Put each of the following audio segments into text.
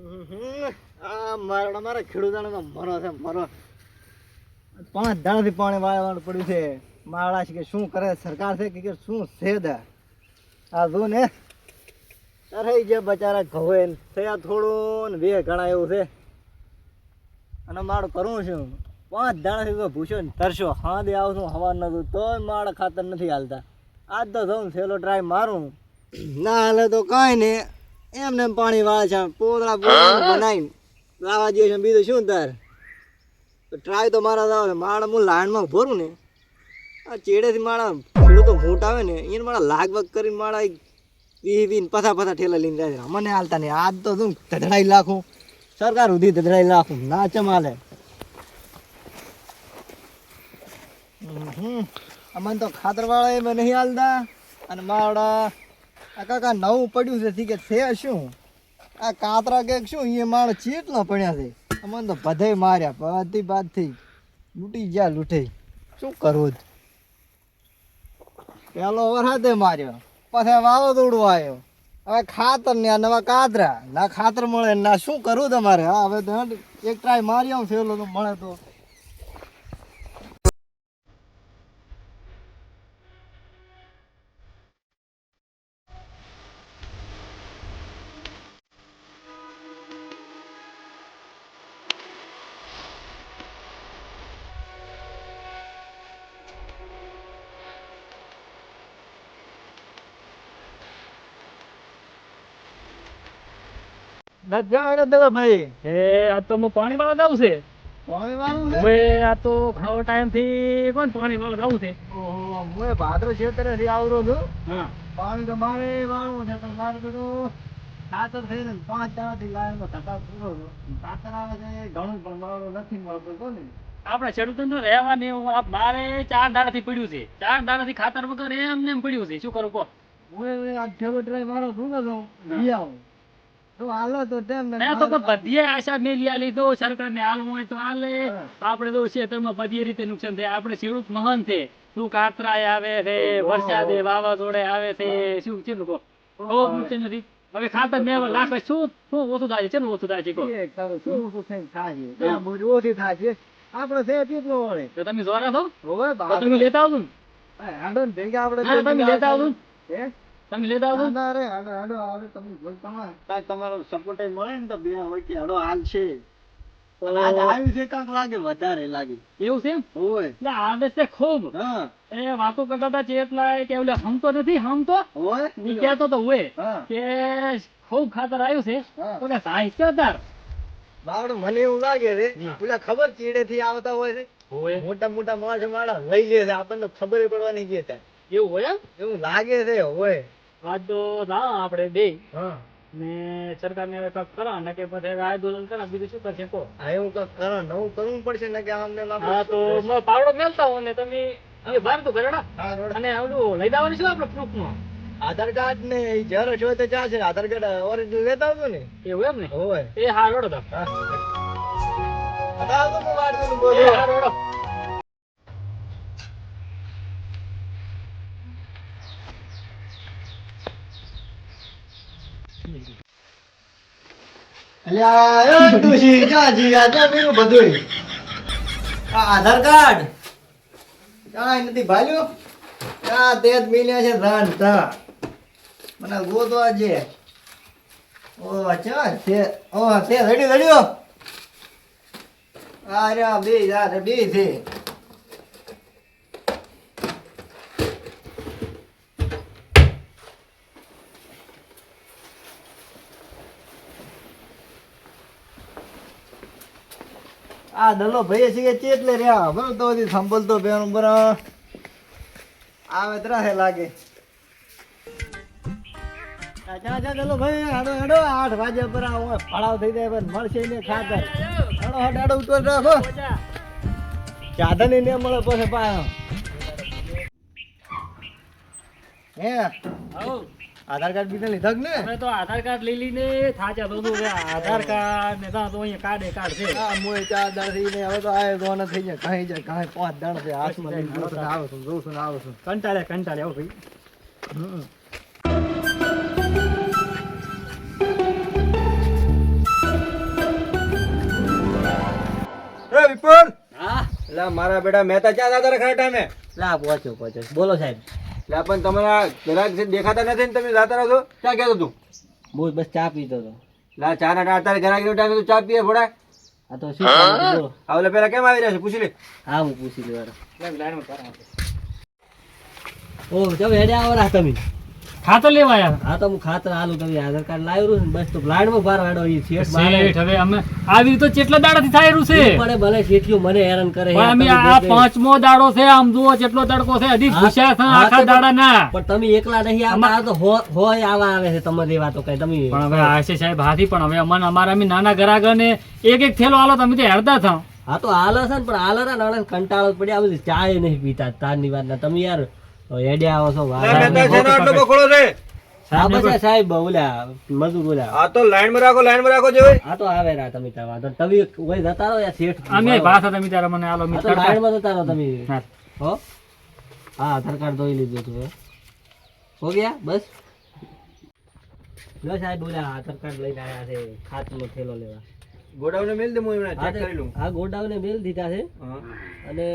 આ મારો અમારા ખેડૂતોને મરો છે મરો. પાંચ દાડાથી પાણી વાળવાનું પડ્યું છે. માળા છે કે શું કરે સરકાર છે કે શું છે દા? આ જો ને અરે જે બચારા ઘવે થયા થોડું ને બે ઘણા એવું છે. અને મારું કરવું છું પાંચ દાડાથી તો ભૂસ્યો ને તરશો હા દે આવું છું હવા નતું તોય માળા ખાતર નથી હાલતા. આજ તો જઉં છેલ્લો ટ્રાય મારું. ના હાલે તો કાંઈ નહીં. એમને એમ પાણી વાળે છે. પોતળા પોદળા બનાવીને લાવા જઈએ છે. બીજું શું તાર? ટ્રાય તો મારા આવે. મારા હું લાઈનમાં ભરું ને આ ચેડેથી મારા તો મોટ આવે ને એને મારા લાગ વાગ કરીને મારા વી વીન પથા પથા ઠેલા લઈને જાય મને હાલતા નહીં. આજ તો શું ધધડાઈ લાખું. સરકાર સુધી ધધડાઈ લાખું. ના ચમાલે. હમ. અમને તો ખાતરવાળા એમાં નહીં હાલતા. અને મારા આ કાકા નવું પડ્યું છે કે છે શું? આ કાતરા કે શું? એ માણ ચેટલા પડ્યા છે. અમને તો બધે માર્યા, બધી બાદથી લૂંટી ગયા લૂંટે. શું કરવું પેલો વરસાદે માર્યો, પછી વાવાઝોડું આવ્યો. હવે ખાતર ને નવા કાતરા, ના ખાતર મળે ના શું કરવું તમારે? હવે એક ટ્રાય મારી આવું ફેલો તો મળે તો. ભાઈ એ આ તો હું પાણી વાળા જાઉં છે. પાણી વાળું છે? આ તો ખાવા ટાઈમથી કોણ પાણી વાળા જાઉં છે? ઓહો, હું ભાદરો છે થી આવરો છું. હા. પાણી તો મારે વાળવું છે તો પાંચ દાડાથી લાઈનમાં ધક્કા પૂરો છું. ખાતર આવે છે ઘણું પણ મારું નથી મળતો કોને આપણે ખેડૂતો રહેવાની મારે ચાર દાડા થી પડ્યું છે. ચાર દાડા થી ખાતર વગર એમ ને એમ પડ્યું છે. શું કરું કહો? હું આ મારો શું કરું આવું. તો હાલો તો તેમ તો કોઈ આશા મેલી આલી દો સરકાર ને હોય તો હાલે. આપણે તો ખેતરમાં બધી રીતે નુકસાન થાય. આપણે ખેડૂત મહાન છે. શું કાતરાય આવે છે વરસાદે વાવાઝોડે આવે છે શું છે કહો? બહુ નુકસાન નથી હવે ખાતર ને લાખ શું શું ઓછું થાય છે? ઓછું થાય શું ઓછી થાય છે? આપણે છે કેટલો વળે? તો તમે જોરા થો હવે તમે લેતા આવજો ને. હાડો ને ભેગા આપણે તમે લેતા આવજો ને. તમે લેતા આવો ના રે હાડો હાડો આવે તમે બોલ તમારે. કાંઈ તમારો સપોર્ટ મળે ને તો બે વચ્ચે હાડો હાલ છે. આવ્યું છે કાંક લાગે વધારે લાગે. એવું છે હોય. એટલે આવે છે ખૂબ. એ વાતો કરતા હતા ચેતલા કે ઓલે હમતો નથી હમતો હોય? ઈ તો હોય કે ખૂબ ખાતર આવ્યું છે. બાવડો મને એવું લાગે છે પેલા ખબર ચીડે થી આવતા હોય છે? મોટા મોટા માણસ માળા લઈ લે છે આપણને ખબર પડવાની છે ત્યાં એવું હોય એમ? એવું લાગે છે હોય. આજ તો ના આપણે બે. ને સરકારને હવે કંઈક કરો ને કે પછી હવે આંદોલન કરા બીજું શું કરશે કહો. આ એવું કંઈક કરો નવું કરવું પડશે ને કે અમને હા તો મ- પાવડો મેલતા હો ને તમે એ બહાર તો ગરડા અને ઓલું લઈ જવાનું શું આપણે પ્રૂફમાં આધાર કાર્ડ ને જ્યારે જોઈએ તો ચાલશે આધાર કાર્ડ ઓરિજિનલ લેતા આવજો ને. એવું એમ ને? હોય. એ હા રોડો તો હા. હા, તો હું વાત કરું બોલો. હા રોડો અલ્યા, એ ડોશી, જા જી, આ જા પેલું બધુંય. આ આધાર કાર્ડ? નથી ભાલ્યો? આ તે જ મિલ્યા છે, ધન તા મને ગોતવા છે ઓ અચ્છા તે ઓ તે રેડી રડ્યો આ રહ્યા બે યાર બે છે. આ દલો ભાઈ છે કે ચેટલે રહ્યા? બરાબર તો હજી સંભળતો બેન બર આવે ત્રાસે લાગે. અચ્છા અચ્છા દલો ભાઈ, હાડો હાડો. આઠ વાગે પર આવું થઈ જાય મળશે ને ખાતર. ઉતર રાખો સાધન ને મળે પછી પાછો. હે? આવો. આધાર કાર્ડ બીને લીધા ને અમે તો આધાર કાર્ડ લઈ લઈને થાચા તો શું આધાર કાર્ડ ને તો અહીંયા કાર્ડ એ કાર્ડ છે. હા મોય ચા દાડી ને હવે તો આ ગોન થઈ જાય કાઈ જાય કાઈ પાંચ દાડ છે હાથમાં લઈને જોઉં છું આવું છું જોઉં છું આવું છું કંટાળે કંટાળે આવો ભાઈ એ વિપુલ! હા? લા મારા બેટા મહેતા ચા દાદા રખાટા મે લા પહોંચ્યો પહોંચ્યો. બોલો સાહેબ. એટલે પણ તમારા ગ્રાહક દેખાતા નથી ને તમે જાતા રહો ક્યાં કહેતો તું બહુ બસ ચા પીતો હતો. લા ચા ના અત્યારે ગ્રાહક નો ટાઈમ તું ચા પીએ ભોડા આ તો શું આવલે પેલા કેમ આવી રહ્યા છે? પૂછી લે. હા હું પૂછી લઉં હેડો. લાઈનમાં કરાવો. ઓ તમે હેડે આવો રા તમે. ખાતર લેવા આવ્યા હા તો હું ખાતર આલુ તમે આધાર કાર્ડ લાવ્યું ને બસ તો લાડવો બાર વાડો ઈ શેઠ શેઠ હવે અમે આવી તો કેટલા દાડાથી થાય રહ્યું છે? પડે ભલે શેઠિયો મને હેરાન કરે પણ અમે આ પાંચમો દાડો છે આમ જુઓ કેટલો તડકો છે હજી હા, છે આખા દાડા ના પણ તમે એકલા નહીં આવતા આ તો હોય આવા આવે છે તમારી વાતો કઈ તમે પણ હવે આશે સાહેબ હાથી પણ હવે અમને અમારા અમે નાના ગ્રાહકોને એક એક થેલો આલો તમે તો હેરતા થાવ. હા તો છે પણ આલરા નાણા કંટાળો જ પડી આ બધી ચા નહીં પીતા તારની વાત ના તમે યાર હેડે આવો છો સાહેબ ઓલા મજૂર આ તો લાઈનમાં રાખો લાઈનમાં રાખો જે હોય. તો આવે રા તમે તાર વાંધો તમે જતા રહો યાર શેઠ? અમે ભાષા તમે ત્યારે મને આલો હા મેં તો જતા રહો તમે. હો. હા? આધાર કાર્ડ ધોઈ લીધું તું હે. ગયા? બસ. સાહેબ બોલ્યા આધાર કાર્ડ લઈને આવ્યા છે ખાતનો થેલો લેવા. ગોડાઉને મેલ દે હું ચેક કરી લઉં. હા ગોડાઉને મેલ દીધા છે. અને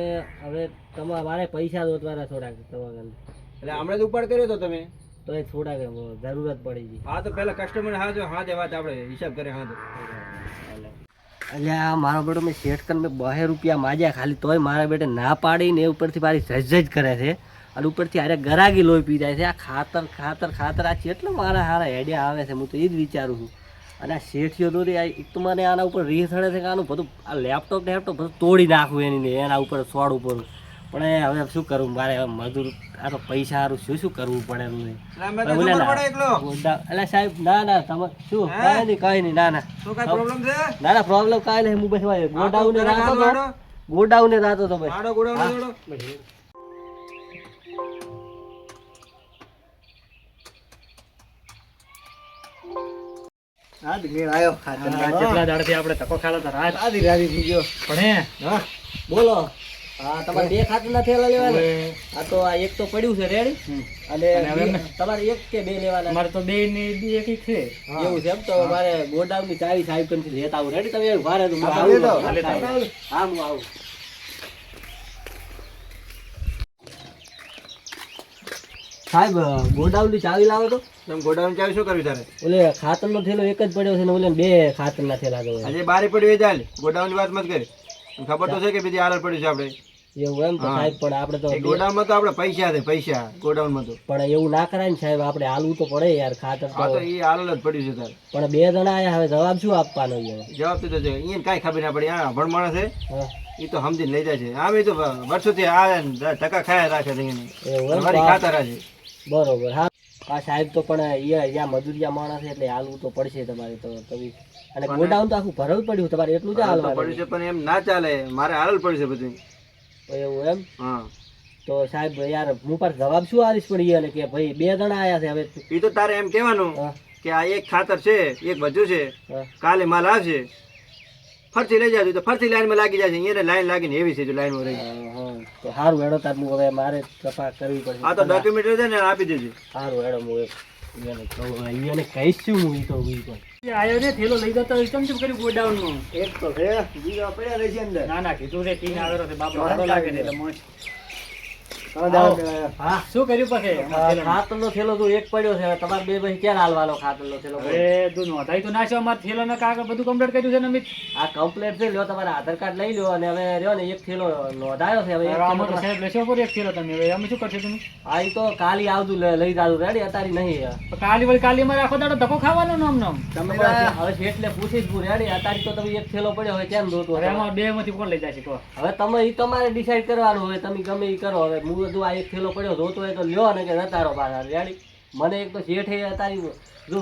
હવે તમારે મારે પૈસા દોતવાના થોડાક તમારા એટલે હમણાં જ ઉપાડ કર્યો તો તમે? તો એ થોડાક જરૂરત પડી ગઈ. હા તો પહેલા કસ્ટમર હા જો હા દે વાત આપણે હિસાબ કરે હા તો એટલે આ મારો બેટો મેં શેઠ કરીને મેં બહે રૂપિયા માજ્યા ખાલી તોય મારા બેટે ના પાડીને એ ઉપરથી મારી જજ કરે છે. અને ઉપરથી અરે ગરાગી લોહી પી જાય છે. આ ખાતર ખાતર ખાતર આ એટલે મારા હારા હેડિયા આવે છે? હું તો એ જ વિચારું છું. અને આ શેઠિયો તો આ એક તો મને આના ઉપર રીહ થડે છે કે આનું બધું આ લેપટોપ લેપટોપ બધું તોડી નાખવું એની એના ઉપર સોડ ઉપર. પણ એ હવે શું કરવું મારે હવે મજૂર આ તો પૈસા સારું શું શું કરવું પડે. એટલે સાહેબ ના ના તમે શું? કઈ નહીં કાંઈ નહીં ના ના. ના ના પ્રોબ્લેમ કાંઈ નહીં હું બસ ગોડાઉન રાતો તો ગોડાઉને રાતો તો બસ આડો ગોડાઉને જોડો હા મેળ આવ્યો ખાતર કેટલા દાડાથી આપણે ધક્કો ખાતા હતા રાત આધી રાધી થઈ ગયો. પણ હા બોલો. હા તમારે બે ખાતરના થેલા લેવાના? આ તો આ એક તો પડ્યું છે રેડી? અને તમારે એક કે બે લેવાના? મારે તો બે ને બે એક છે. એવું છે એમ? તો મારે ગોડાઉનની ચાવી સાહેબ લેતા આવું. રેડી તમે? ભારે રહેજો. હા, આવું. આવું. સાહેબ ગોડાઉનની ચાવી લાવો તો. તમે ગોડાઉન ચાવી શું કર્યું તારે? ઓલે ખાતરનો થેલો એક જ પડ્યો છે ને ઓલે બે ખાતરના થેલા તો આજે બારે પડ્યો હોય ચાલ. ગોડાઉનની વાત મત કરી. ખબર તો છે કે બીજી હાલત પડ્યું છે આપણે. એવું એમ તો સાહેબ પણ આપણે તો એ ગોડાઉનમાં તો આપણે પૈસા છે પૈસા ગોડાઉનમાં તો. પણ એવું ના કરાય ને સાહેબ આપણે હાલવું તો પડે યાર ખાતર હા તો એ હાલ જ પડ્યું છે તારે. પણ બે જણા આયા હવે જવાબ શું આપવાનો જવાબ તો છે એને કાંઈ ખબર ના પડી. આ ભણ માણસ છે. એ તો સમજીને લઈ જાય છે. આમ તો વર્ષોથી આ ટકા ખાયા રાખે છે એને મારી તો આ- ખાતર છે. બરોબર હા. આ સાહેબ તો પણ અહીંયા મજૂરિયા માણસ એટલે હાલવું તો પડશે તમારે તો તમે અને ગોડાઉન તો આખું ભરવું પડ્યું તમારે એટલું જ હાલવા છે પણ એમ ના ચાલે. મારે હાલ પડ્યું છે બધું એવું એમ? હા. તો સાહેબ યાર હું પર જવાબ શું આવીશ પણ એને કે ભાઈ બે જણા આયા છે હવે. એ તો તારે એમ કહેવાનું કે આ એક ખાતર છે એક બધું છે. કાલે માલ આવશે. ફરતી લઈ જાય તો ફરતી લાઈનમાં લાગી જાય છે. અહીંયા લાઈન લાગીને એવી છે જો લાઈનમાં રહી. તો સારું હેડો તાર હવે મારે તપાસ કરવી પડશે. આ તો ડોક્યુમેન્ટ છે ને આપી દેજો. સારું હેડો હું એક ઈયોને કહીશ શું હું તો ઈ પણ એ આયો ને થેલો લઈ જતો કેમ ચૂપ કર્યું ગોડાઉન એક તો છે બીજા પડ્યા રહેશે અંદર. ના ના કીધું રે તીન આવેલો છે બાપા લાગે છે. એટલે મોજ. હા શું કર્યું પછી? ખાતરનો થેલો તો એક પડ્યો છે. તમારે બે ભાઈ ક્યારે હાલવાનો ખાતરનો થેલો તું નોંધાઈ તો નાખ્યો અમારા થેલાના કાગળ બધું કમ્પ્લીટ કર્યું છે ને આ કમ્પ્લેટ છે લ્યો તમારે આધાર કાર્ડ લઈ લ્યો અને હવે રહ્યો ને એક થેલો નોંધાયો છે હવે આમાં સાહેબ લેશો પર એક થેલો તમે? હવે અમે શું કરશો તમે? આ તો કાલી આવતું લઈ જાતું રેડી અતારી નહીં તો કાલી વળી કાલી અમારે આખો દાડો ધક્કો ખાવાનો નામ નામ તમે હવે એટલે પૂછીશ હું રેડી અત્યારે તો તમે એક થેલો પડ્યો હોય કેમ દોતો હવે બે માંથી કોણ લઈ જાય છે હવે તમે ઈ તમારે ડિસાઈડ કરવાનું હવે તમે ગમે ઈ કરો હવે હું બધું આ એક થેલો પડ્યો ધોતો હોય તો લ્યો ને કે જતા રહો પાછા. રેડી? મને એક તો શેઠે હતા જો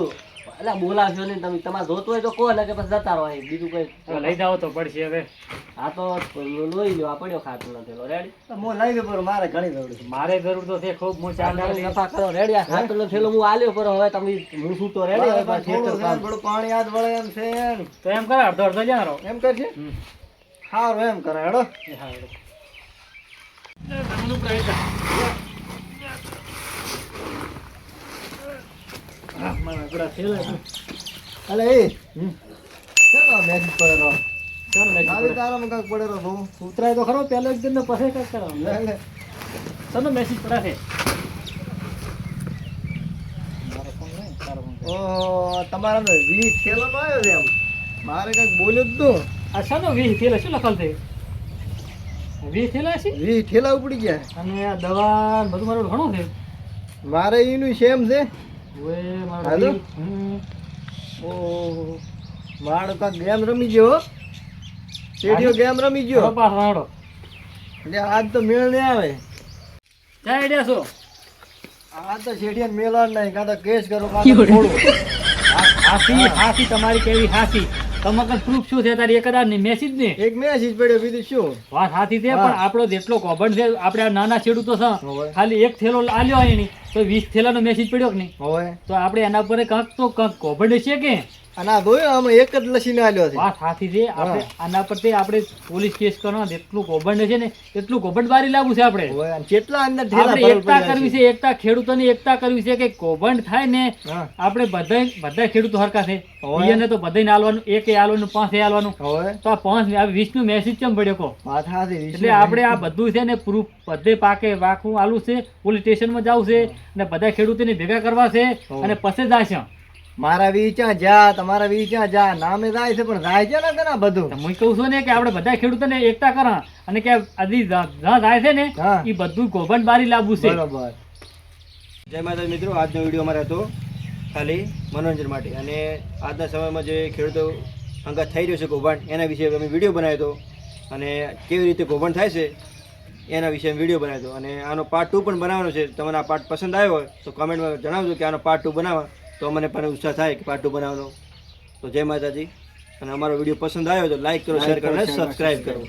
એટલે બોલાવશો નહીં તમે તમારે જોતું હોય તો કહો ને કે પછી જતા રહો બીજું કઈ લઈ જાઓ તો પડશે હવે. આ તો લોહી લ્યો આ પડ્યો ખાતરનો થેલો. રેડી? હું લઈ ગયો મારે ઘણી જરૂર છે. મારે જરૂર તો છે ખૂબ હું ચાર દાડે નફા કરો. રેડી આ ખાતરનો થેલો હું આલ્યો પર હવે તમે હું શું તો રેડી હવે થોડું પાણી યાદ વળે એમ છે તો એમ કરે અડધો અડધો જ્યાં રહો એમ કરશે. સારું એમ કરે હેડો. હા, એ રમણું મારા આપણા થેલા અલે એ હમ. કેમ મેસેજ પડેલો ચાલો પડે. તારામાં કાંઈક પડેલો છું. ઉતરાય તો ખરો પહેલો એક દિન ને પછી લે, લે. ચાલો મેસેજ પડાશે તમારા વી થેલામાં આવ્યો છે એમ. મારે કાંઈક બોલ્યું જ તું. આ શાનો વીસ થેલા શું લખલ છે વીસ થેલા છે? વી થેલા ઉપડી ગયા. અને આ દવા બધું મારું ઘણું છે. મારે એનું સેમ છે. ઓએ મારું? વીસ. મારો ગેમ રમી ગયો. શેઠિયો ગેમ રમી ગયો. કપાસ વાળો એટલે આજ તો મેળ નહીં આવે. ક્યાં આઈડિયા છો? આ તો શેઠિયાને મેળવા જ નહીં કાં તો કેસ કરો કાં તો હાસી હાસી તમારી કેવી હાસી તમારે પ્રૂફ શું છે? તારી એકદારની મેસેજ ને? એક મેસેજ પડ્યો બીજું શું? વાત હાથી છે પણ આપણો જેટલો કોભંડ છે આપણે આ નાના ખેડૂતો છે. હોવે. ખાલી એક થેલો આલ્યો હોય એની તો વીસ થેલાનો મેસેજ પડ્યો કે નહીં? તો આપણે એના પર કાંક તો કાંક કોભંડ છે કે? અને આ જોયું હમણાં એક જ લસીને આલ્યો છે. વાત હાથી છે. આપણે આના પરથી આપણે પોલીસ કેસ કરવાનો જેટલું કોબંડ છે ને એટલું કોબંડ બારી લાગુ છે આપણે. કેટલા અંદર આપણે એકતા કરવી છે. એકતા ખેડૂતોની એકતા કરવી છે કે કોબંડ થાય ને આપણે બધા બધા ખેડૂતો હરકા છે. એને તો બધાને આલવાનું એક આલવાનું પાંચ આલવાનું. તો આ પાંચ આ વીસનું મેસેજ કેમ પડ્યો વીસ એટલે આપણે આ બધું છે ને પ્રૂફ બધે પાકે વાખું આલું છે પોલીસ સ્ટેશનમાં જવું છે અને બધા ખેડૂતોને ભેગા કરવા છે અને પછી જાય છે. મારા વીચા જા તમારા વીચા જા? નામે જાય છે પણ જાય છે ને તેના બધું. હું કહું છું ને કે આપણે બધા ખેડૂતોને એકતા કરા અને કે આજી જ્યાં છે ને એ બધું ગોભંડ બારી લાવવું છે. બરોબર. જય માતા મિત્રો આજનો વીડિયો અમારે હતો ખાલી મનોરંજન માટે. અને આજના સમયમાં જે ખેડૂતો અંગત થઈ રહ્યો છે કૌભાંડ એના વિશે અમે વીડિયો બનાવ્યો હતો. અને કેવી રીતે કૌભાંડ થાય છે એના વિશે અમે વીડિયો બનાવ્યો હતો. અને આનો પાર્ટ ટુ પણ બનાવવાનો છે. તમને આ પાર્ટ પસંદ આવ્યો હોય તો કમેન્ટમાં જણાવજો કે આનો પાર્ટ ટુ બનાવવા. તો અમને પણ ઉત્સાહ થાય કે પાટું બનાવવાનો. તો જય માતાજી. અને અમારો વીડિયો પસંદ આવ્યો તો લાઈક કરો શેર કરો અને સબસ્ક્રાઈબ કરો.